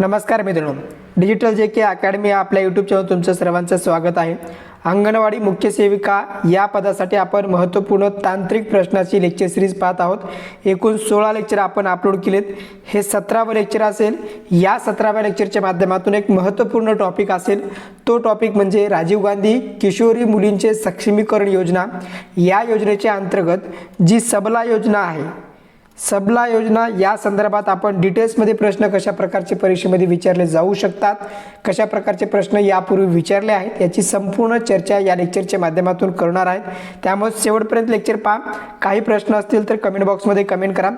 नमस्कार मित्रांनो. Digital J K academy या आपल्या यूट्यूब चॅनल तुमचं सर्वांचं स्वागत आहे. अंगणवाडी मुख्य सेविका या पदासाठी आपण महत्त्वपूर्ण तांत्रिक प्रश्नाची लेक्चर सिरीज पाहत आहोत. एकूण सोळा लेक्चर आपण अपलोड केलेत. हे सतरावं लेक्चर असेल. या सतराव्या लेक्चरच्या माध्यमातून एक महत्त्वपूर्ण टॉपिक असेल. तो टॉपिक म्हणजे राजीव गांधी किशोरी मुलींचे सक्षमीकरण योजना. या योजनेच्या अंतर्गत जी सबला योजना आहे सबला योजना या संदर्भात आपण डिटेल्समध्ये प्रश्न कशा प्रकारचे परीक्षेमध्ये विचारले जाऊ शकतात कशा प्रकारचे प्रश्न यापूर्वी विचारले आहेत याची संपूर्ण चर्चा या लेक्चरच्या माध्यमातून करणार आहेत. त्यामुळे शेवटपर्यंत लेक्चर पहा. काही प्रश्न असतील तर कमेंट बॉक्समध्ये कमेंट करा.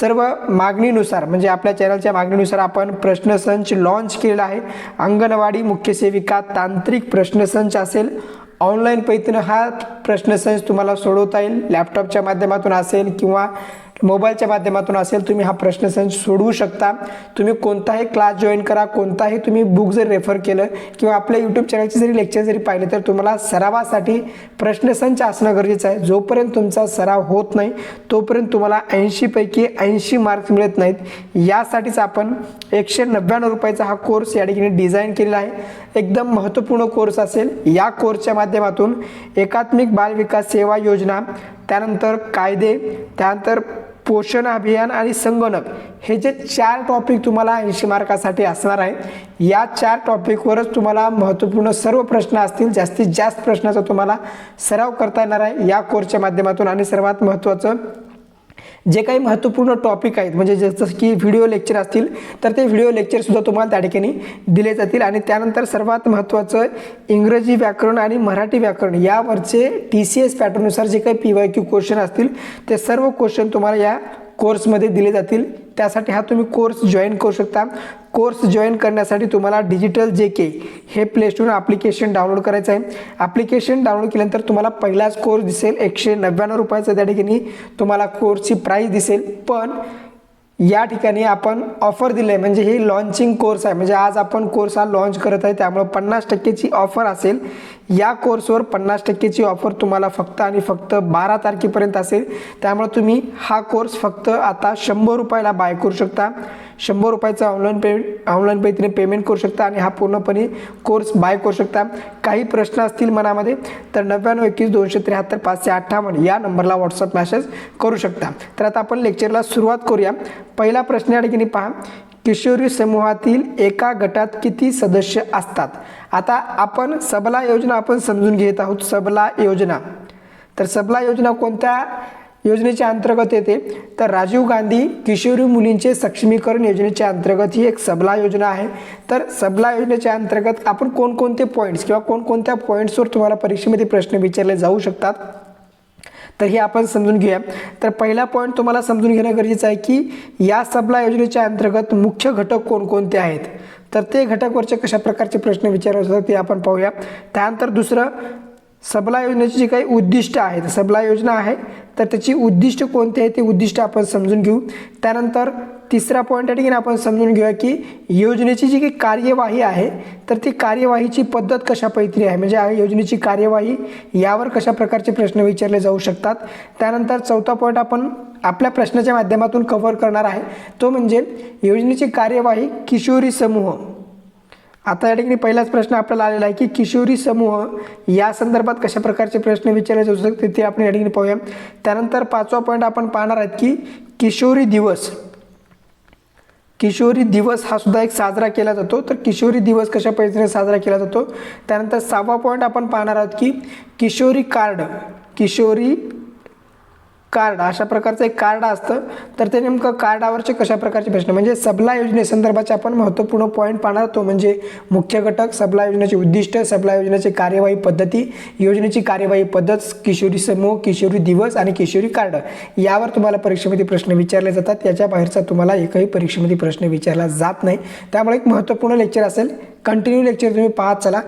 सर्व मागणीनुसार म्हणजे आपल्या चॅनलच्या मागणीनुसार आपण प्रश्नसंच लॉन्च केलेला आहे. अंगणवाडी मुख्य सेविका तांत्रिक प्रश्नसंच असेल ऑनलाईन पद्धतीनं हा प्रश्नसंच तुम्हाला सोडवता येईल. लॅपटॉपच्या माध्यमातून असेल किंवा मोबाईलच्या माध्यमातून असेल तुम्ही हा प्रश्नसंच सोडवू शकता. तुम्ही कोणताही क्लास जॉईन करा कोणताही तुम्ही बुक जर रेफर केलं किंवा आपल्या यूट्यूब चॅनलचे जरी लेक्चर जरी पाहिले तर तुम्हाला सरावासाठी प्रश्नसंच असणं गरजेचं आहे. जोपर्यंत तुमचा सराव होत नाही तोपर्यंत तुम्हाला ऐंशीपैकी ऐंशी मार्क्स मिळत नाहीत. यासाठीच आपण एकशे नव्याण्णव रुपयाचा हा कोर्स या ठिकाणी डिझाईन केलेला आहे. एकदम महत्त्वपूर्ण कोर्स असेल. या कोर्सच्या माध्यमातून एकात्मिक बाल विकास सेवा योजना त्यानंतर कायदे त्यानंतर पोषण अभियान आणि संगणक हे जे चार टॉपिक तुम्हाला ऐंशी मार्कासाठी असणार आहे या चार टॉपिकवरच तुम्हाला महत्त्वपूर्ण सर्व प्रश्न असतील जास्तीत जास्त प्रश्नाचा तुम्हाला सराव करता येणार आहे या कोर्सच्या माध्यमातून. आणि सर्वात महत्त्वाचं जे काही महत्त्वपूर्ण टॉपिक आहेत म्हणजे जसं की व्हिडिओ लेक्चर असतील तर ते व्हिडिओ लेक्चरसुद्धा तुम्हाला त्या ठिकाणी दिले जातील. आणि त्यानंतर सर्वात महत्त्वाचं इंग्रजी व्याकरण आणि मराठी व्याकरण यावरचे टी सी एस पॅटर्ननुसार जे काही पी वाय क्यू क्वेश्चन असतील ते सर्व क्वेश्चन तुम्हाला या कोर्समध्ये दिले जातील. त्यासाठी हा तुम्ही कोर्स जॉईन करू शकता. कोर्स जॉईन करण्यासाठी तुम्हाला डिजिटल जे के हे प्ले स्टोर ॲप्लिकेशन डाउनलोड करायचं आहे. ॲप्लिकेशन डाउनलोड केल्यानंतर तुम्हाला पहिलाच कोर्स दिसेल. एकशे नव्याण्णव रुपयाचा त्या ठिकाणी तुम्हाला कोर्सची प्राईस दिसेल. पण या ठिकाणी आपण ऑफर दिलं आहे म्हणजे ही लॉन्चिंग कोर्स आहे. म्हणजे आज आपण कोर्स हा लॉन्च करत आहे. त्यामुळं पन्नास टक्केची ऑफर असेल. या कोर्सवर पन्नास टक्केची ऑफर तुम्हाला फक्त आणि फक्त बारा तारखेपर्यंत असेल. त्यामुळे तुम्ही हा कोर्स फक्त आता शंभर रुपयाला बाय करू शकता. शंभर रुपयाचा ऑनलाईन पे ऑनलाईन पद्धतीने पेमेंट करू शकता आणि हा पूर्णपणे कोर्स बाय करू शकता. काही प्रश्न असतील मनामध्ये तर नव्याण्णव एकवीस दोनशे त्र्याहत्तर पाचशे अठ्ठावन्न या नंबरला व्हॉट्सअप मॅसेज करू शकता. तर आता आपण लेक्चरला सुरुवात करूया. पहिला प्रश्न या ठिकाणी पहा. किशोरी समूहातील एका गटात किती सदस्य असतात? आता आपण सबला योजना आपण समजून घेत आहोत. सबला योजना. तर सबला योजना कोणत्या? योजनेच्या अंतर्गत येते. तर राजीव गांधी किशोरी मुलींचे सक्षमीकरण योजनेच्या अंतर्गत ही एक सबला योजना आहे. तर सबला योजनेच्या अंतर्गत आपण कोणकोणते पॉईंट्स किंवा कोणकोणत्या पॉईंट्सवर तुम्हाला परीक्षेमध्ये प्रश्न विचारले जाऊ शकतात? तर हे आपण समजून घेऊया. तर पहिला पॉईंट तुम्हाला समजून घेणं गरजेचं आहे की या सबला योजनेच्या अंतर्गत मुख्य घटक कोणकोणते आहेत? तर ते घटकवरचे कशा प्रकारचे प्रश्न विचारले जातात ते आपण पाहूया. त्यानंतर दुसरं सबला योजनेची जी काही उद्दिष्ट आहेत सबला योजना आहे तर त्याची उद्दिष्ट कोणती आहे ते उद्दिष्ट आपण समजून घेऊ. त्यानंतर तिसरा पॉईंट आहे ठिकाणी आपण समजून घेऊया की योजनेची जी काही कार्यवाही आहे तर ती कार्यवाहीची पद्धत कशा आहे? म्हणजे योजनेची कार्यवाही यावर कशा प्रकारचे प्रश्न विचारले जाऊ शकतात? त्यानंतर चौथा पॉईंट आपण आपल्या प्रश्नाच्या माध्यमातून कव्हर करणार आहे. तो म्हणजे योजनेची कार्यवाही किशोरी समूह. आता या ठिकाणी पहिलाच प्रश्न आपल्याला आलेला आहे की किशोरी समूह या संदर्भात कशा प्रकारचे प्रश्न विचारले जाऊ शकते ते आपण या ठिकाणी पाहूया. त्यानंतर पाचवा पॉईंट आपण पाहणार आहेत की किशोरी दिवस. किशोरी दिवस हा सुद्धा एक साजरा केला जातो. तर किशोरी दिवस कशा पद्धतीने साजरा केला जातो? त्यानंतर सहावा पॉईंट आपण पाहणार आहोत की किशोरी कार्ड किशोरी कार्ड अशा प्रकारचं एक कार्ड असतं. तर ते नेमकं कार्डावरचे कशा प्रकारचे प्रश्न? म्हणजे सबला योजनेसंदर्भाचे आपण महत्त्वपूर्ण पॉईंट पाहणार तो म्हणजे मुख्य घटक सबला योजनेचे उद्दिष्ट सबला योजनेची कार्यवाही पद्धती योजनेची कार्यवाही पद्धत किशोरी समूह किशोरी दिवस आणि किशोरी कार्ड. यावर तुम्हाला परीक्षेमध्ये प्रश्न विचारले जातात. याच्या बाहेरचा तुम्हाला एकही परीक्षेमध्ये प्रश्न विचारला जात नाही. त्यामुळे एक महत्त्वपूर्ण लेक्चर असेल. कंटिन्यू लेक्चर तुम्ही पाहत चला.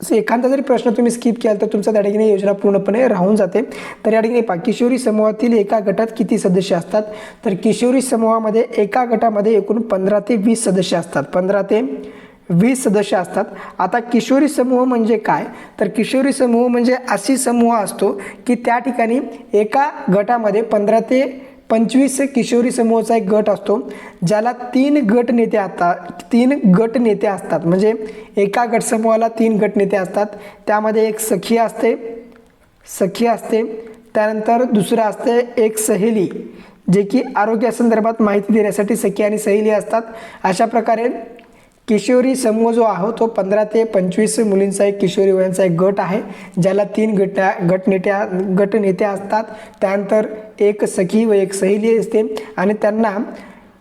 एखादा जरी प्रश्न तुम्ही स्किप केला तर तुमचा त्या ठिकाणी योजना पूर्णपणे राहून जाते. तर या ठिकाणी पहा किशोरी समूहातील एका गटात किती सदस्य असतात? तर किशोरी समूहामध्ये एका गटामध्ये एकूण पंधरा ते वीस सदस्य असतात. पंधरा ते वीस सदस्य असतात. आता किशोरी समूह म्हणजे काय? तर किशोरी समूह म्हणजे अशी समूह असतो की त्या ठिकाणी एका गटामध्ये पंधरा ते पंचवीस किशोरी समूहाचा एक गट असतो ज्याला तीन गट नेते असतात तीन गट नेते असतात. म्हणजे एका गट समूहाला तीन गट नेते असतात. त्यामध्ये एक सखी असते सखी असते त्यानंतर दुसरं असते एक सहेली जे की आरोग्यासंदर्भात माहिती देण्यासाठी सखी आणि सहेली असतात. अशा प्रकारे किशोरी समूह जो आहे तो पंधरा ते पंचवीस मुलींचा एक किशोरी वयांचा एक गट आहे ज्याला तीन गट्या गटनेत्या गटनेत्या असतात. त्यानंतर एक सखी व एक सहेली असते आणि त्यांना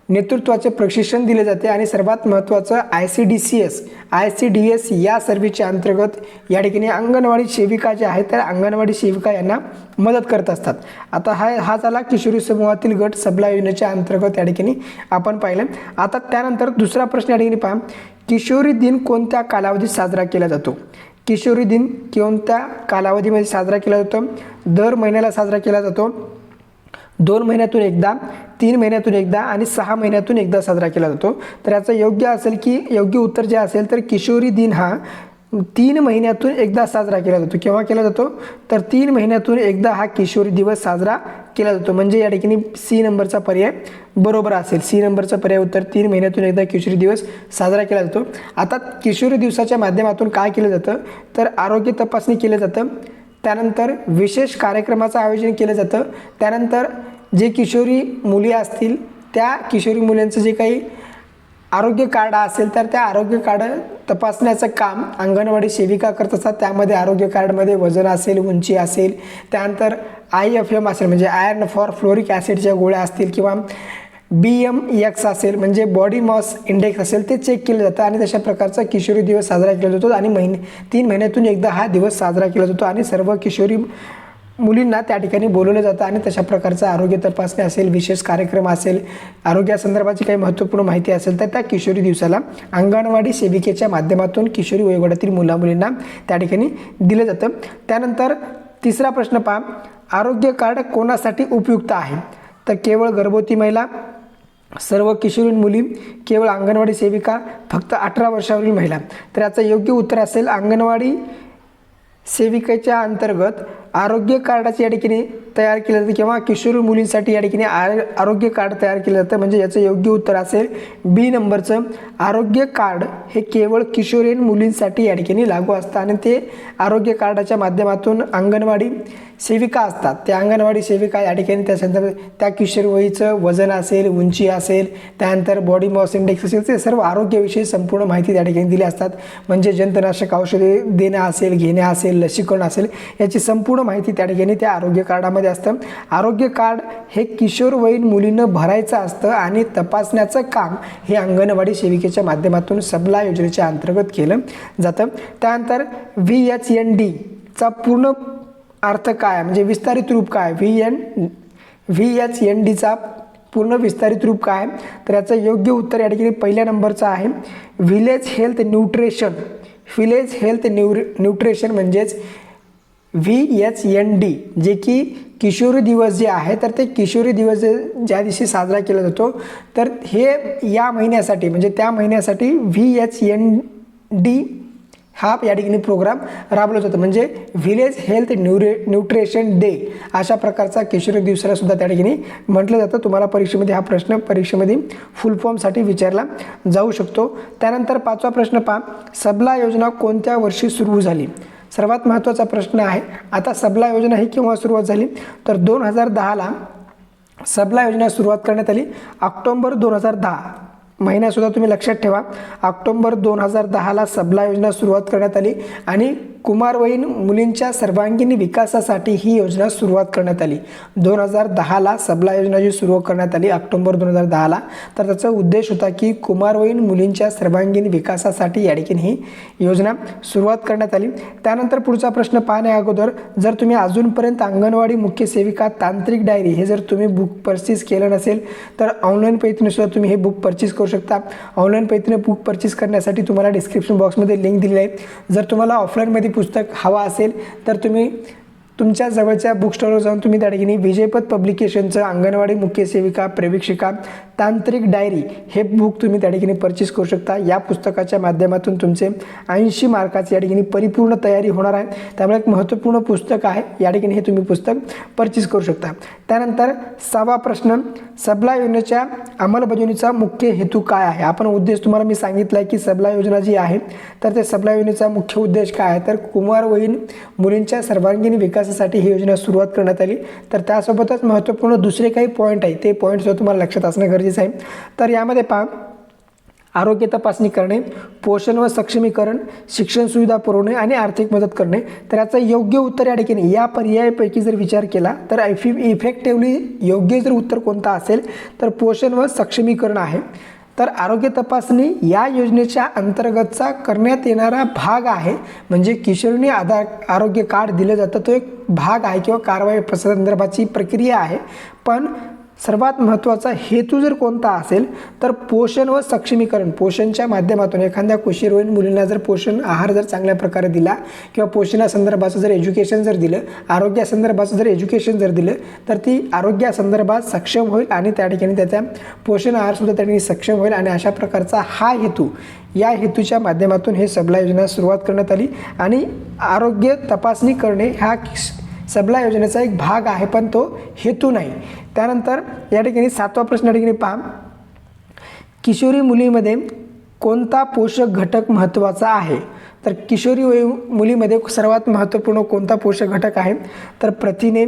नेतृत्वाचे प्रशिक्षण दिले जाते आणि सर्वात महत्त्वाचं I C D C S I C D S या सर्व्हिसच्या अंतर्गत या ठिकाणी अंगणवाडी सेविका ज्या आहेत त्या अंगणवाडी सेविका यांना मदत करत असतात. आता हा हा झाला किशोरी समूहातील गट सबला योजनेच्या अंतर्गत या ठिकाणी आपण पाहिलं. आता त्यानंतर दुसरा प्रश्न या ठिकाणी पहा. किशोरी दिन कोणत्या कालावधीत साजरा केला जातो? किशोरी दिन कोणत्या कालावधीमध्ये साजरा केला जातो? दर महिन्याला साजरा केला जातो. दोन महिन्यातून एकदा तीन महिन्यातून एकदा आणि सहा महिन्यातून एकदा साजरा केला जातो. तर याचं योग्य असेल की योग्य उत्तर जे असेल तर किशोरी दिन हा तीन महिन्यातून एकदा साजरा केला जातो. केव्हा केला जातो? तर तीन महिन्यातून एकदा हा किशोरी दिवस साजरा केला जातो. म्हणजे या ठिकाणी सी नंबरचा पर्याय बरोबर असेल. सी नंबरचा पर्याय उत्तर तीन महिन्यातून एकदा किशोरी दिवस साजरा केला जातो. आता किशोरी दिवसाच्या माध्यमातून काय केलं जातं? तर आरोग्य तपासणी केलं जातं. त्यानंतर विशेष कार्यक्रमाचं आयोजन केलं जातं. त्यानंतर जे किशोरी मुली असतील त्या किशोरी मुलांचं जे काही आरोग्य कार्ड असेल तर त्या आरोग्य कार्ड तपासण्याचं काम अंगणवाडी सेविका करत असतात. त्यामध्ये आरोग्य कार्डमध्ये वजन असेल उंची असेल त्यानंतर आय एफ एम असेल म्हणजे आयर्न फॉर फ्लोरिक ॲसिडच्या गोळ्या असतील किंवा बी एम एक्स असेल म्हणजे बॉडी मॉस इंडेक्स असेल ते चेक केलं जातं आणि तशा प्रकारचा किशोरी दिवस साजरा केला जातो आणि महिने तीन महिन्यातून एकदा हा दिवस साजरा केला जातो आणि सर्व किशोरी मुलींना त्या ठिकाणी बोलवलं जातं आणि तशा प्रकारचा आरोग्य तपासणी असेल विशेष कार्यक्रम असेल आरोग्यासंदर्भाची काही महत्त्वपूर्ण माहिती असेल तर त्या किशोरी दिवसाला अंगणवाडी सेविकेच्या माध्यमातून किशोरी वयोगटातील मुलामुलींना त्या ठिकाणी दिलं जातं. त्यानंतर तिसरा प्रश्न पहा आरोग्य कार्ड कोणासाठी उपयुक्त आहे? तर केवळ गर्भवती महिला सर्व किशोरी मुली केवळ अंगणवाडी सेविका फक्त अठरा वर्षावरील महिला. तर याचं योग्य उत्तर असेल अंगणवाडी सेविकेच्या अंतर्गत आरोग्य कार्डाची या ठिकाणी तयार केलं जातं किंवा किशोर मुलींसाठी या ठिकाणी आर आरोग्य कार्ड तयार केलं जातं. म्हणजे याचं योग्य उत्तर असेल बी नंबरचं. आरोग्य कार्ड हे केवळ किशोरीन मुलींसाठी या ठिकाणी लागू असतं. आणि ते आरोग्य कार्डाच्या माध्यमातून अंगणवाडी सेविका असतात. त्या अंगणवाडी सेविका या ठिकाणी त्या संदर्भात त्या किशोरवयीचं वजन असेल उंची असेल त्यानंतर बॉडी मॉस इंडेक्स असेल ते सर्व आरोग्याविषयी संपूर्ण माहिती त्या ठिकाणी दिली असतात. म्हणजे जंतनाशक औषधे देणं असेल घेणे असेल लसीकरण असेल याची संपूर्ण माहिती त्या ठिकाणी त्या आरोग्य कार्डामध्ये असतं. आरोग्य कार्ड हे किशोरवयीन मुलींना भरायचं असतं आणि तपासण्याचं काम हे अंगणवाडी सेविकेच्या माध्यमातून सबला योजनेच्या अंतर्गत केलं जातं. त्यानंतर व्ही एच एन डीचा पूर्ण अर्थ काय? म्हणजे विस्तारित रूप काय? V N V H N डीचा पूर्ण विस्तारित रूप काय? तर याचं योग्य उत्तर या ठिकाणी पहिल्या नंबरचं आहे. Village health nutrition. Village health new nutrition म्हणजेच व्ही एच एन डी जे की किशोरी दिवस जे आहे तर ते किशोरी दिवस जे ज्या दिवशी साजरा केला जातो तर हे या महिन्यासाठी म्हणजे त्या महिन्यासाठी व्ही एच एन डी हा या ठिकाणी प्रोग्राम राबवला जातो. म्हणजे व्हिलेज हेल्थ न्यूरे न्यूट्रिशन डे अशा प्रकारचा किशोरी दिवसाला सुद्धा त्या ठिकाणी म्हटलं जातं. तुम्हाला परीक्षेमध्ये हा प्रश्न परीक्षेमध्ये फुल फॉर्मसाठी विचारला जाऊ शकतो. त्यानंतर पाचवा प्रश्न पहा. सबला योजना कोणत्या वर्षी सुरू झाली? सर्वात महत्त्वाचा प्रश्न आहे. आता सबला योजना ही केव्हा सुरुवात झाली? तर दोन हजार दहाला सबला योजना सुरुवात करण्यात आली ऑक्टोंबर दोन हजार दहा. महिनासुद्धा तुम्ही लक्षात ठेवा. ऑक्टोंबर दोन हजार दहाला सबला योजना सुरुवात करण्यात आली आणि कुमारवयीन मुलींच्या सर्वांगीण विकासासाठी ही योजना सुरुवात करण्यात आली. दोन हजार दहाला सबला योजना जी सुरू करण्यात आली ऑक्टोंबर दोन हजार दहाला. तर त्याचा उद्देश होता की कुमारवयीन मुलींच्या सर्वांगीण विकासासाठी या ठिकाणी ही योजना सुरुवात करण्यात आली. त्यानंतर पुढचा प्रश्न पाहण्या अगोदर जर तुम्ही अजूनपर्यंत अंगणवाडी मुख्य सेविका तांत्रिक डायरी हे जर तुम्ही बुक परचेस केलं नसेल तर ऑनलाईन पद्धतीने सुद्धा तुम्ही हे बुक परचेस करू शकता. ऑनलाईन पद्धतीने बुक परचेस करण्यासाठी तुम्हाला डिस्क्रिप्शन बॉक्समध्ये लिंक दिली आहे जर तुम्हाला ऑफलाईनमध्ये पुस्तक हवा असेल तर तुम्ही तुमच्या जवळच्या बुक स्टॉलवर जाऊन तुम्ही त्या ठिकाणी विजयपद पब्लिकेशनचं अंगणवाडी मुख्य सेविका प्रवेशिका तांत्रिक डायरी हे बुक तुम्ही त्या ठिकाणी परचेस करू शकता. या पुस्तकाच्या माध्यमातून तुमचे ऐंशी मार्काची या ठिकाणी परिपूर्ण तयारी होणार आहे. त्यामुळे एक महत्त्वपूर्ण पुस्तक आहे. या ठिकाणी हे तुम्ही पुस्तक परचेस करू शकता. त्यानंतर सहावा प्रश्न सबला योजनेच्या अंमलबजावणीचा मुख्य हेतू काय आहे? आपण उद्देश तुम्हाला मी सांगितला आहे की सबला योजना जी आहे तर ते सबला योजनेचा मुख्य उद्देश काय आहे? तर कुमारवयीन मुलींच्या सर्वांगीण विकास विकासासाठी ही योजना सुरुवात करण्यात आली. तर त्यासोबतच महत्त्वपूर्ण दुसरे काही पॉईंट आहे ते पॉईंटसुद्धा तुम्हाला लक्षात असणं गरजेचं आहे. तर यामध्ये पहा आरोग्य तपासणी करणे पोषण व सक्षमीकरण शिक्षण सुविधा पुरवणे आणि आर्थिक मदत करणे. तर याचं योग्य उत्तर या ठिकाणी या पर्यायापैकी जर विचार केला तर इफि इफेक्टिव्हली योग्य जर उत्तर कोणता असेल तर पोषण व सक्षमीकरण आहे. तर आरोग्य तपासणी या योजनेच्या अंतर्गतचा करण्यात येणारा भाग आहे. म्हणजे किशोरीने आधार आरोग्य कार्ड दिलं जातं. तो एक भाग आहे किंवा कारवाई संदर्भाची प्रक्रिया आहे. पण सर्वात महत्त्वाचा हेतू जर कोणता असेल तर पोषण व सक्षमीकरण. पोषणच्या माध्यमातून एखाद्या कुशीरवयीन मुलींना जर पोषण आहार जर चांगल्या प्रकारे दिला किंवा पोषणासंदर्भाचं जर एज्युकेशन जर दिलं आरोग्यासंदर्भाचं जर एज्युकेशन जर दिलं तर ती आरोग्यासंदर्भात सक्षम होईल आणि त्या ठिकाणी त्याचा पोषण आहारसुद्धा त्या ठिकाणी सक्षम होईल आणि अशा प्रकारचा हा हेतू. या हेतूच्या माध्यमातून हे सबला योजना सुरुवात करण्यात आली आणि आरोग्य तपासणी करणे ह्या सबला योजनेचा एक भाग आहे पण तो हेतू नाही. त्यानंतर या ठिकाणी सातवा प्रश्न या ठिकाणी पहा. किशोरी मुलीमध्ये कोणता पोषक घटक महत्त्वाचा आहे? तर किशोरी वय मुलीमध्ये सर्वात महत्त्वपूर्ण कोणता पोषक घटक आहे? तर प्रथिने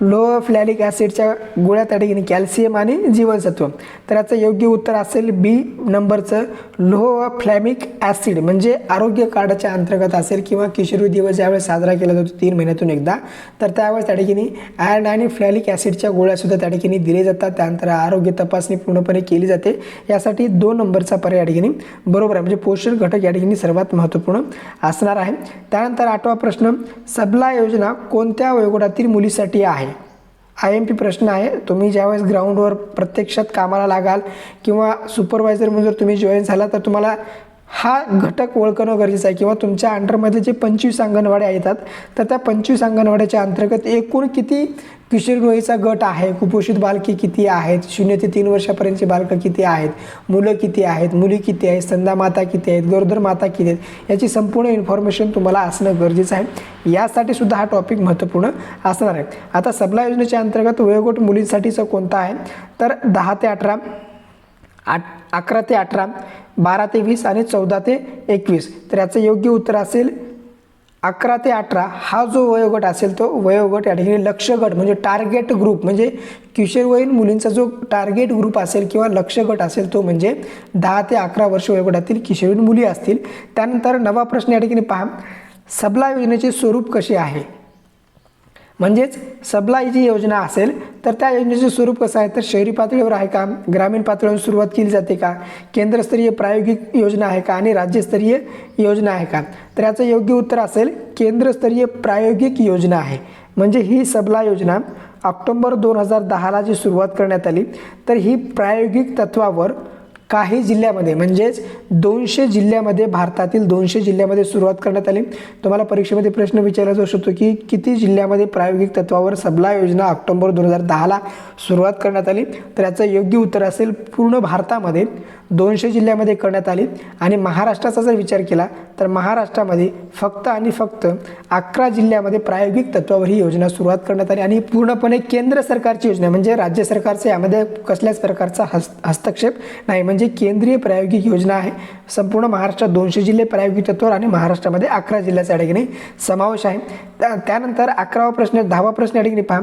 लो फ्लॅलिक ॲसिडच्या गोळ्या त्या ठिकाणी कॅल्शियम आणि जीवनसत्व. तर याचं योग्य उत्तर असेल बी नंबरचं लोह फ्लॅमिक ॲसिड म्हणजे आरोग्य कार्डाच्या अंतर्गत असेल किंवा किशोरी दिवस ज्यावेळेस साजरा केला जातो तीन महिन्यातून एकदा. तर त्यावेळेस त्या ठिकाणी ॲड आणि फ्लॅलिक ॲसिडच्या गोळ्यासुद्धा त्या ठिकाणी दिले जातात. त्यानंतर आरोग्य तपासणी पूर्णपणे केली जाते. यासाठी दोन नंबरचा पर्याय या ठिकाणी बरोबर आहे. म्हणजे पोषण घटक या ठिकाणी सर्वात महत्त्वपूर्ण असणार आहे. त्यानंतर आठवा प्रश्न सबला योजना कोणत्या वयोगटातील मुलीसाठी आहे? आय एम पी प्रश्न आहे. तुम्ही ज्यावेळेस ग्राउंडवर प्रत्यक्षात कामाला लागाल किंवा सुपरवायझर म्हणून जर तुम्ही जॉईन झाला तर तुम्हाला हा घटक ओळखणं गरजेचं आहे. किंवा तुमच्या अंडरमध्ये जे पंचवीस अंगणवाड्या येतात तर त्या पंचवीस अंगणवाड्याच्या अंतर्गत एकूण किती किशोरगृहीचा गट आहे? कुपोषित बालके किती आहेत? शून्य ते तीन वर्षापर्यंतची बालकं किती आहेत? मुलं किती आहेत? मुली किती आहेत? स्तंदा माता किती आहेत? गरोदर माता किती आहेत? याची संपूर्ण इन्फॉर्मेशन तुम्हाला असणं गरजेचं आहे. यासाठी सुद्धा हा टॉपिक महत्त्वपूर्ण असणार आहे. आता सबला योजनेच्या अंतर्गत वयोगट मुलींसाठीचं कोणता आहे? तर दहा ते अठरा आठ अकरा ते अठरा बारा ते वीस आणि चौदा ते एकवीस. तर याचं योग्य उत्तर असेल अकरा ते अठरा. हा जो वयोगट असेल तो वयोगट या ठिकाणी लक्षगट म्हणजे टार्गेट ग्रुप म्हणजे किशोरवयीन मुलींचा जो टार्गेट ग्रुप असेल किंवा लक्षगट असेल तो म्हणजे दहा ते अकरा वर्ष वयोगटातील किशोरवयीन मुली असतील. त्यानंतर नवा प्रश्न या ठिकाणी पहा. सबला योजनेचे स्वरूप कसे आहे? म्हणजेच सबलाई जी योजना असेल तर त्या योजनेचे स्वरूप कसं आहे? तर शहरी पातळीवर आहे का? ग्रामीण पातळीवर सुरुवात केली जाते का? केंद्रस्तरीय प्रायोगिक योजना आहे का? आणि राज्यस्तरीय योजना आहे का? तर याचं योग्य उत्तर असेल केंद्रस्तरीय प्रायोगिक योजना आहे. म्हणजे ही सबला योजना ऑक्टोंबर दोन हजार दहाला जी सुरुवात करण्यात आली तर ही प्रायोगिक तत्वावर काही जिल्ह्यामध्ये म्हणजेच दोनशे जिल्ह्यामध्ये भारतातील दोनशे जिल्ह्यामध्ये सुरुवात करण्यात आली. तुम्हाला परीक्षेमध्ये प्रश्न विचारला जाऊ शकतो की किती जिल्ह्यामध्ये प्रायोगिक तत्वावर सबला योजना ऑक्टोबर दोन हजार दहाला सुरुवात करण्यात आली? तर याचं योग्य उत्तर असेल पूर्ण भारतामध्ये दोनशे जिल्ह्यामध्ये करण्यात आली. आणि महाराष्ट्राचा जर विचार केला तर महाराष्ट्रामध्ये फक्त आणि फक्त अकरा जिल्ह्यामध्ये प्रायोगिक तत्वावर ही योजना सुरुवात करण्यात आली. आणि पूर्णपणे केंद्र सरकारची योजना म्हणजे राज्य सरकारचं यामध्ये कसल्याच प्रकारचा हस्त हस्तक्षेप नाही. म्हणजे म्हणजे केंद्रीय प्रायोगिक योजना आहे. संपूर्ण महाराष्ट्रात दोनशे जिल्हे प्रायोगिक तत्वावर आणि महाराष्ट्रामध्ये अकरा जिल्ह्याचा या ठिकाणी समावेश आहे. त्या त्यानंतर अकरावा प्रश्न दहावा प्रश्न या ठिकाणी पहा.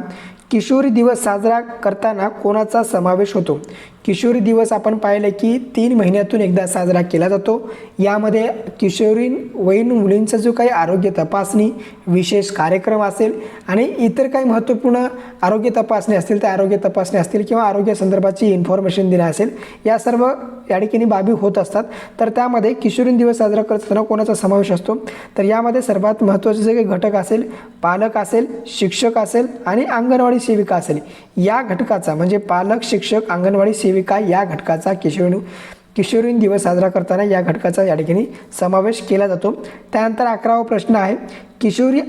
किशोरी दिवस साजरा करताना कोणाचा समावेश होतो? किशोरी दिवस आपण पाहिलं की तीन महिन्यातून एकदा साजरा केला जातो. यामध्ये किशोरी वयीन मुलींचा जो काही आरोग्य तपासणी विशेष कार्यक्रम असेल आणि इतर काही महत्त्वपूर्ण आरोग्य तपासणी असतील त्या आरोग्य तपासणी असतील किंवा आरोग्यासंदर्भाची इन्फॉर्मेशन देणं असेल या सर्व या ठिकाणी बाबी होत असतात. तर त्यामध्ये किशोरीन दिवस साजरा करत असताना कोणाचा समावेश असतो? तर यामध्ये सर्वात महत्त्वाचे जे काही घटक असेल पालक असेल शिक्षक असेल आणि अंगणवाडी सेविका असेल. या घटकाचा म्हणजे पालक शिक्षक अंगणवाडी सेविका या घटकाचा किशोरी किशोरीन दिवस साजरा करताना या घटकाचा या ठिकाणी समावेश केला जातो. त्यानंतर अकरावा प्रश्न आहे किशोरी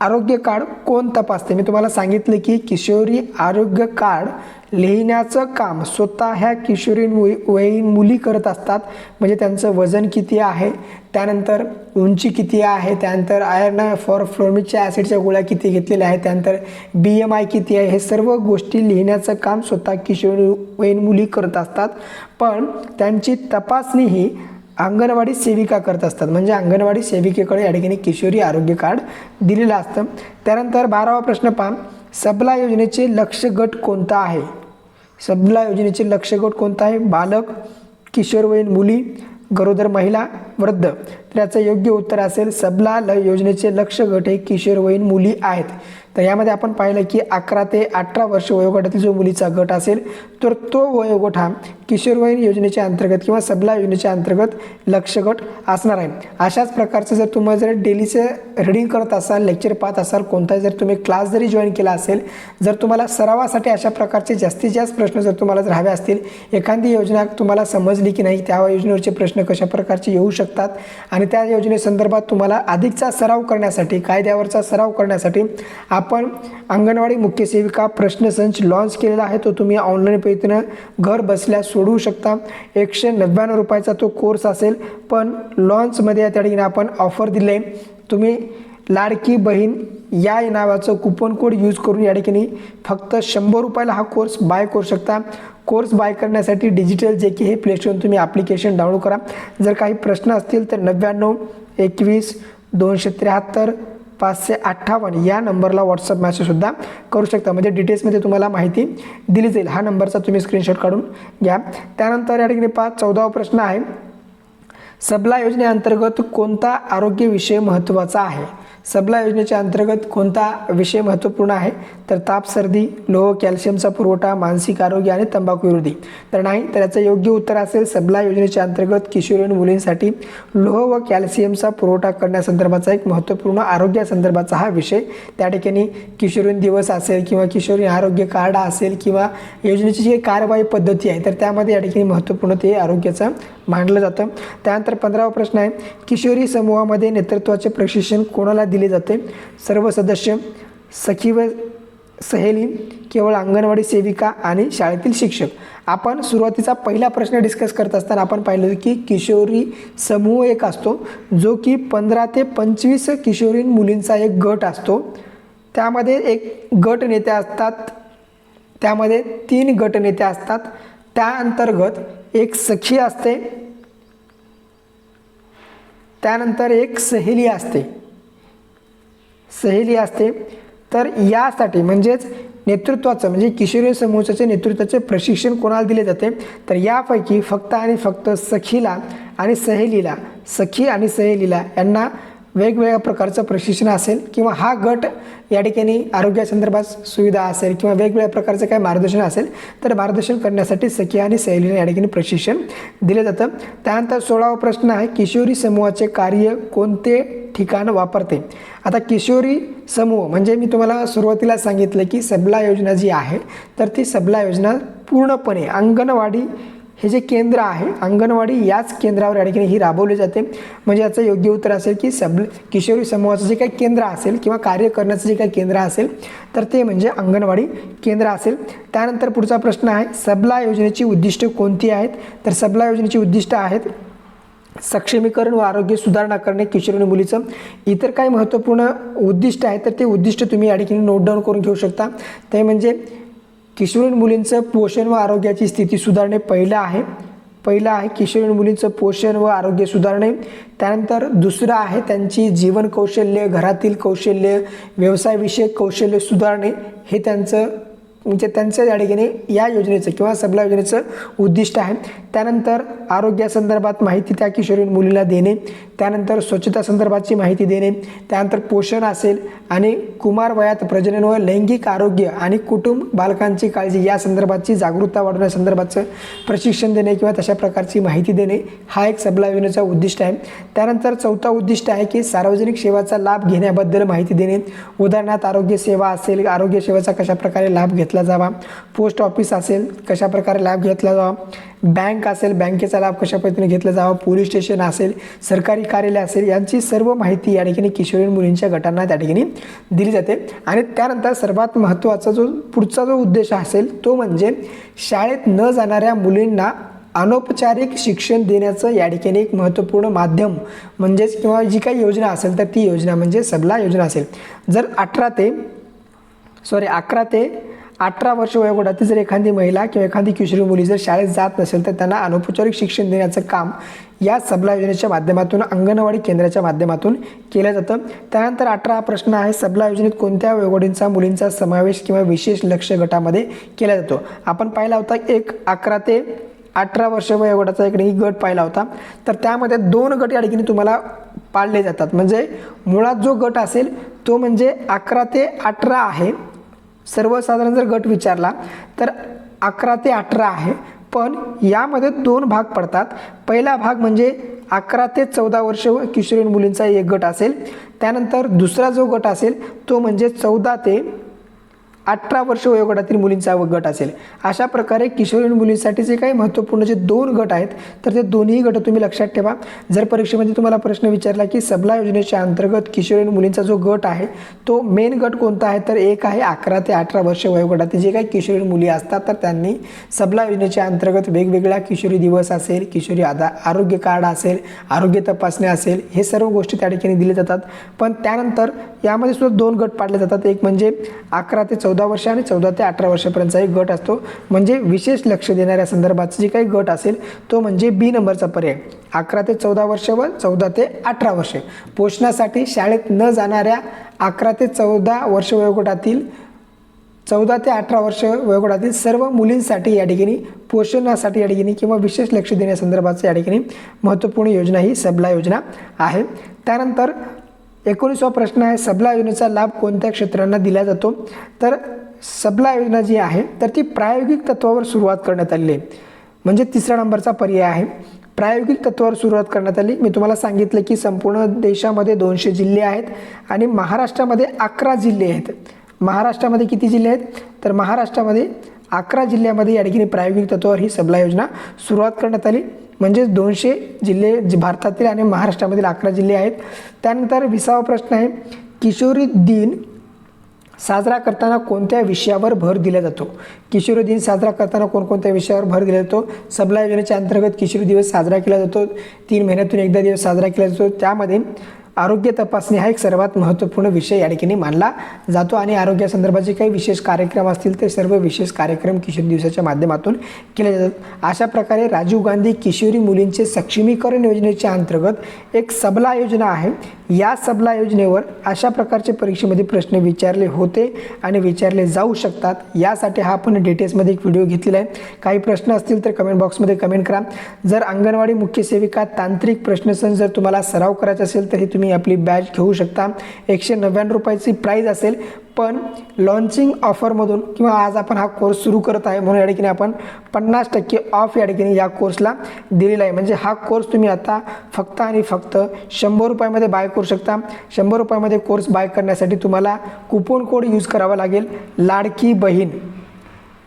आरोग्य कार्ड कोण तपासते? मी तुम्हाला सांगितलं की किशोरी आरोग्य कार्ड लिहिण्याचं काम. स्वतः ह्या किशोरी वयीन मुली करत असतात. म्हणजे त्यांचं वजन किती आहे? त्यानंतर उंची किती आहे? त्यानंतर आयर्न फॉर फ्लोमिकच्या ॲसिडच्या गोळ्या किती घेतलेल्या आहेत? त्यानंतर बी एम आय किती आहे? हे सर्व गोष्टी लिहिण्याचं काम स्वतः किशोरी वयीन मुली करत असतात. पण त्यांची तपासणी ही अंगणवाडी सेविका करत असतात. म्हणजे अंगणवाडी सेविकेकडे या ठिकाणी किशोरी आरोग्य कार्ड दिलेलं असतं. त्यानंतर बारावा प्रश्न पहा. सबला योजनेचे लक्ष गट कोणता आहे? सबला योजनेचे लक्ष्य गट कोणता आहे बालक किशोरवयीन मुली गरोदर महिला वृद्ध. तर याचं योग्य उत्तर असेल सबला ल योजनेचे लक्ष्य गट हे किशोरवयीन मुली आहेत. तर यामध्ये आपण पाहिलं की अकरा ते अठरा वर्ष वयोगटातील जो मुलीचा गट असेल तर तो वयोगट हा किशोरवयीन योजनेच्या अंतर्गत किंवा सबला योजनेच्या अंतर्गत लक्षगट असणार आहे. अशाच प्रकारचं जर तुम्हाला जर डेलीचं रीडिंग करत असाल लेक्चर पाहत असाल कोणताही जर तुम्ही क्लास जरी जॉईन केला असेल जर तुम्हाला सरावासाठी अशा प्रकारचे जास्तीत जास्त प्रश्न जर तुम्हाला जर हवे असतील एखादी योजना तुम्हाला समजली की नाही त्या योजनेवरचे प्रश्न कशा प्रकारचे येऊ शकतात आणि त्या योजनेसंदर्भात तुम्हाला अधिकचा सराव करण्यासाठी कायद्यावरचा सराव करण्यासाठी आपण अंगणवाडी मुख्य सेविका प्रश्नसंच लॉन्च केलेला आहे. तो तुम्ही ऑनलाईन पद्धतीनं घर बसल्या सोडवू शकता. एकशे नव्याण्णव रुपयाचा तो कोर्स असेल पण लॉन्चमध्ये त्या ठिकाणी आपण ऑफर दिले. तुम्ही लाडकी बहीण या नावाचं कुपन कोड यूज करून या ठिकाणी फक्त शंभर रुपयाला हा कोर्स बाय करू शकता. कोर्स बाय करण्यासाठी डिजिटल जे की हे प्लेस्टोर तुम्ही ॲप्लिकेशन डाउनलोड करा. जर काही प्रश्न असतील तर नव्याण्णव एकवीस दोनशे त्र्याहत्तर पाचशे अठ्ठावन्न या नंबरला व्हॉट्सअप मॅसेजसुद्धा करू शकता. म्हणजे डिटेल्समध्ये तुम्हाला माहिती दिली जाईल. हा नंबरचा तुम्ही स्क्रीनशॉट काढून घ्या. त्यानंतर या ठिकाणी पाच चौदावा प्रश्न आहे. सबला योजनेअंतर्गत कोणता आरोग्य विषय महत्त्वाचा आहे? सबला योजनेच्या अंतर्गत कोणता विषय महत्त्वपूर्ण आहे? तर ताप सर्दी लोह कॅल्शियमचा पुरवठा मानसिक आरोग्य आणि तंबाखू विरोधी. तर नाही तर याचं योग्य उत्तर असेल सबला योजनेच्या अंतर्गत किशोरीन मुलींसाठी लोह व कॅल्शियमचा पुरवठा करण्यासंदर्भाचा एक महत्त्वपूर्ण आरोग्यासंदर्भाचा हा विषय. त्या ठिकाणी किशोरीन दिवस असेल किंवा किशोरीन आरोग्य कार्ड असेल किंवा योजनेची जी कार्यवाही पद्धती आहे तर त्यामध्ये या ठिकाणी महत्त्वपूर्ण ते आरोग्याचं मांडलं जातं. त्यानंतर पंधरावा प्रश्न आहे किशोरी समूहामध्ये नेतृत्वाचे प्रशिक्षण कोणाला दिले जाते. सर्व सदस्य सखी व सहेली केवळ अंगणवाडी सेविका आणि शाळेतील शिक्षक. आपण सुरुवातीचा पहिला प्रश्न डिस्कस करत असताना आपण पाहिलं की किशोरी समूह एक असतो जो की पंधरा ते पंचवीस किशोरी मुलींचा एक गट असतो. त्यामध्ये एक गट नेते असतात त्यामध्ये तीन गटनेते असतात. त्या अंतर्गत एक सखी असते त्यानंतर एक सहेली असते. सहेली असते तर यासाठी म्हणजेच नेतृत्वाचं म्हणजे किशोरी समूहाचे नेतृत्वाचे प्रशिक्षण कोणाला दिले जाते? तर यापैकी फक्त आणि फक्त सखीला आणि सहेलीला सखी आणि सहेलीला यांना वेगवेगळ्या प्रकारचं प्रशिक्षण असेल किंवा हा गट या ठिकाणी आरोग्यासंदर्भात सुविधा असेल किंवा वेगवेगळ्या प्रकारचं काही मार्गदर्शन असेल तर मार्गदर्शन करण्यासाठी सखी आणि सहेलीला या ठिकाणी प्रशिक्षण दिलं जातं. त्यानंतर सोळावा प्रश्न आहे किशोरी समूहाचे कार्य कोणते ठिकाण वापरते? आता किशोरी समूह म्हणजे मी तुम्हाला सुरुवातीला सांगितलं की सबला योजना जी आहे तर ती सबला योजना पूर्णपणे अंगणवाडी हे जे केंद्र आहे अंगणवाडी याच केंद्रावर या ठिकाणी ही राबवली जाते. म्हणजे याचं योग्य उत्तर असेल की सब किशोरी समूहाचं जे काही केंद्र असेल किंवा कार्य करण्याचं जे काही केंद्र असेल तर ते म्हणजे अंगणवाडी केंद्र असेल. त्यानंतर पुढचा प्रश्न आहे सबला योजनेची उद्दिष्ट कोणती आहेत? तर सबला योजनेची उद्दिष्ट आहेत सक्षमीकरण व आरोग्य सुधारणा करणे किशोरी मुलीचं. इतर काही महत्त्वपूर्ण उद्दिष्ट आहे तर ते उद्दिष्ट तुम्ही या ठिकाणी नोट डाऊन करून घेऊ शकता. ते म्हणजे किशोरीन मुलींचं पोषण व आरोग्याची स्थिती सुधारणे पहिलं आहे. पहिलं आहे किशोरीन मुलींचं पोषण व आरोग्य सुधारणे. त्यानंतर दुसरं आहे त्यांची जीवन कौशल्य घरातील कौशल्य व्यवसायविषयक कौशल्य सुधारणे. हे त्यांचं म्हणजे त्यांच्या या ठिकाणी या योजनेचं किंवा सबला योजनेचं उद्दिष्ट आहे. त्यानंतर आरोग्यासंदर्भात माहिती त्या किशोरी मुलीला देणे त्यानंतर स्वच्छता संदर्भाची माहिती देणे त्यानंतर पोषण असेल आणि कुमार वयात प्रजनन व लैंगिक आरोग्य आणि कुटुंब बालकांची काळजी या संदर्भाची जागरूकता वाढवण्यासंदर्भाचं प्रशिक्षण देणे किंवा तशा प्रकारची माहिती देणे हा एक सबला योजनेचा उद्दिष्ट आहे. त्यानंतर चौथा उद्दिष्ट आहे की सार्वजनिक सेवाचा लाभ घेण्याबद्दल माहिती देणे. उदाहरणार्थ आरोग्य सेवा असेल आरोग्य सेवेचा कशाप्रकारे लाभ घेतला जावा? पोस्ट ऑफिस असेल कशाप्रकारे लाभ घेतला जावा? बँक असेल बँकेचा लाभ कशा पद्धतीने घेतला जावा पोलीस स्टेशन असेल सरकारी कार्यालय असेल यांची सर्व माहिती या ठिकाणी किशोरी मुलींच्या गटांना त्या ठिकाणी दिली जाते. आणि त्यानंतर सर्वात महत्त्वाचा जो पुढचा जो उद्देश असेल तो म्हणजे शाळेत न जाणाऱ्या मुलींना अनौपचारिक शिक्षण देण्याचं या ठिकाणी एक महत्त्वपूर्ण माध्यम म्हणजेच किंवा जी काही योजना असेल तर ती योजना म्हणजे सबला योजना असेल. जर अठरा ते सॉरी अकरा ते अठरा वर्ष वयोगटातील जर एखादी महिला किंवा एखादी किशोरी मुली जर शाळेत जात नसेल तर त्यांना अनौपचारिक शिक्षण देण्याचं काम या सबला योजनेच्या माध्यमातून अंगणवाडी केंद्राच्या माध्यमातून केलं जातं. त्यानंतर अठरा हा प्रश्न आहे सबला योजनेत कोणत्या वयोगटींचा मुलींचा समावेश किंवा विशेष लक्ष गटामध्ये केला जातो? आपण पाहिला होता एक अकरा ते अठरा वर्ष वयोगटाचा एक गट पाहिला होता. तर त्यामध्ये दोन गट या ठिकाणी तुम्हाला पाळले जातात. म्हणजे मुळात जो गट असेल तो म्हणजे अकरा ते अठरा आहे. सर्वसाधारण जर गट विचारला तर अकरा ते अठरा आहे. पण यामध्ये दोन भाग पडतात. पहिला भाग म्हणजे अकरा ते चौदा वर्ष व किशोरी मुलींचा एक गट असेल. त्यानंतर दुसरा जो गट असेल तो म्हणजे चौदा ते अठरा वर्ष वयोगटातील मुलींचा गट असेल. अशा प्रकारे किशोरीन मुलींसाठी जे काही महत्त्वपूर्ण जे दोन गट आहेत तर ते दोन्ही गट तुम्ही लक्षात ठेवा. जर परीक्षेमध्ये तुम्हाला प्रश्न विचारला की सबला योजनेच्या अंतर्गत किशोरी मुलींचा जो गट आहे तो मेन गट कोणता आहे? तर एक आहे अकरा ते अठरा वर्ष वयोगटातील जे काही किशोरी मुली असतात तर त्यांनी सबला योजनेच्या अंतर्गत वेगवेगळ्या किशोरी दिवस असेल किशोरी आधा आरोग्य कार्ड असेल आरोग्य तपासणी असेल हे सर्व गोष्टी त्या ठिकाणी दिले जातात. पण त्यानंतर यामध्ये सुद्धा दोन गट पाडले जातात. एक म्हणजे अकरा ते चौदा वर्ष आणि चौदा ते अठरा वर्षापर्यंतचा एक गट असतो. म्हणजे विशेष लक्ष देणाऱ्या संदर्भाचा जे काही गट असेल तो म्हणजे बी नंबरचा पर्याय. अकरा ते चौदा वर्ष व चौदा ते अठरा वर्षे. पोषणासाठी शाळेत न जाणाऱ्या अकरा ते चौदा वर्ष वयोगटातील चौदा ते अठरा वर्ष वयोगटातील सर्व मुलींसाठी या ठिकाणी पोषणासाठी या ठिकाणी किंवा विशेष लक्ष देण्यासंदर्भाचं या ठिकाणी महत्त्वपूर्ण योजना ही सबला योजना आहे. त्यानंतर एकोणीसवा प्रश्न आहे सबला योजनेचा लाभ कोणत्या क्षेत्रांना दिला जातो? तर सबला योजना जी आहे तर ती प्रायोगिक तत्वावर सुरुवात करण्यात आलेली आहे. म्हणजे तिसरा नंबरचा पर्याय आहे. प्रायोगिक तत्वावर सुरुवात करण्यात आली. मी तुम्हाला सांगितलं की संपूर्ण देशामध्ये दोनशे जिल्हे आहेत आणि महाराष्ट्रामध्ये अकरा जिल्हे आहेत. महाराष्ट्रामध्ये किती जिल्हे आहेत? तर महाराष्ट्रामध्ये अकरा जिल्ह्यामध्ये या ठिकाणी प्रायोगिक तत्वावर ही सबला योजना सुरुवात करण्यात आली. म्हणजेच दोनशे जिल्हे जे भारतातील आणि महाराष्ट्रामधील अकरा जिल्हे आहेत. त्यानंतर विसावा प्रश्न आहे किशोरी दिन साजरा करताना कोणत्या विषयावर भर दिला जातो? किशोरी दिन साजरा करताना कोणकोणत्या विषयावर भर दिला जातो? सबला योजनेच्या अंतर्गत किशोरी दिवस साजरा केला जातो. तीन महिन्यातून एकदा दिवस साजरा केला जातो. त्यामध्ये आरोग्य तपासणी हा एक सर्वात महत्त्वपूर्ण विषय या ठिकाणी मानला जातो आणि आरोग्यासंदर्भाचे काही विशेष कार्यक्रम असतील ते सर्व विशेष कार्यक्रम किशोरी दिवसाच्या माध्यमातून केले जातात. अशा प्रकारे राजीव गांधी किशोरी मुलींचे सक्षमीकरण योजनेच्या अंतर्गत एक सबला योजना आहे. या सबला योजनेवर अशा प्रकारचे परीक्षेमध्ये प्रश्न विचारले होते आणि विचारले जाऊ शकतात. यासाठी हा आपण डिटेल्समध्ये एक व्हिडिओ घेतलेला आहे. काही प्रश्न असतील तर कमेंट बॉक्समध्ये कमेंट करा. जर अंगणवाडी मुख्य सेविका तांत्रिक प्रश्नसंच जर तुम्हाला सराव करायचा असेल तर हे तुम्ही आपली बॅच घेऊ शकता. एकशे नव्याण्णव रुपयाची प्राईज असेल. पण लॉन्चिंग ऑफरमधून किंवा आज आपण हा कोर्स सुरू करत आहे म्हणून या ठिकाणी आपण पन्नास टक्के ऑफ या ठिकाणी या कोर्सला दिलेला आहे. म्हणजे हा कोर्स तुम्ही आता फक्त आणि फक्त शंभर रुपयामध्ये बाय करू शकता. शंभर रुपयामध्ये कोर्स बाय करण्यासाठी तुम्हाला कुपन कोड यूज करावा लागेल. लाडकी बहीण.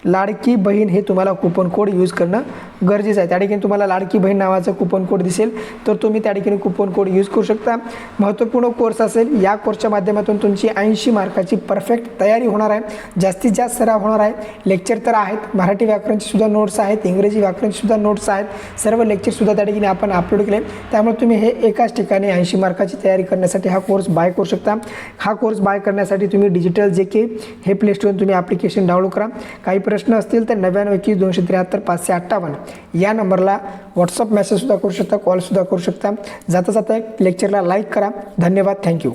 लाडकी बहीण हे तुम्हाला कुपन कोड यूज करणं गरजेचं आहे. त्या ठिकाणी तुम्हाला लाडकी बहीण नावाचं कुपन कोड दिसेल. तर तुम्ही त्या ठिकाणी कुपन कोड यूज करू शकता. महत्त्वपूर्ण कोर्स असेल या कोर्सच्या माध्यमातून तुमची ऐंशी मार्काची परफेक्ट तयारी होणार आहे. जास्तीत जास्त सराव होणार आहे. लेक्चर तर आहेत. मराठी व्याकरणचे सुद्धा नोट्स आहेत. इंग्रजी व्याकरणचे सुद्धा नोट्स आहेत. सर्व लेक्चरसुद्धा त्या ठिकाणी आपण अपलोड केले. त्यामुळे तुम्ही हे एकाच ठिकाणी ऐंशी मार्काची तयारी करण्यासाठी हा कोर्स बाय करू शकता. हा कोर्स बाय करण्यासाठी तुम्ही डिजिटल जे के हे प्ले स्टोरून तुम्ही ॲप्लिकेशन डाउनलोड करा. काही प्रश्न असतील तर नव्याण्णव एकवीस दोनशे त्र्याहत्तर पाचशे अठ्ठावन्न. या नंबरला व्हॉट्सअप मेसेजसुद्धा करू शकता कॉलसुद्धा करू शकता. जाता जाता लेक्चरला लाईक करा. धन्यवाद. थँक्यू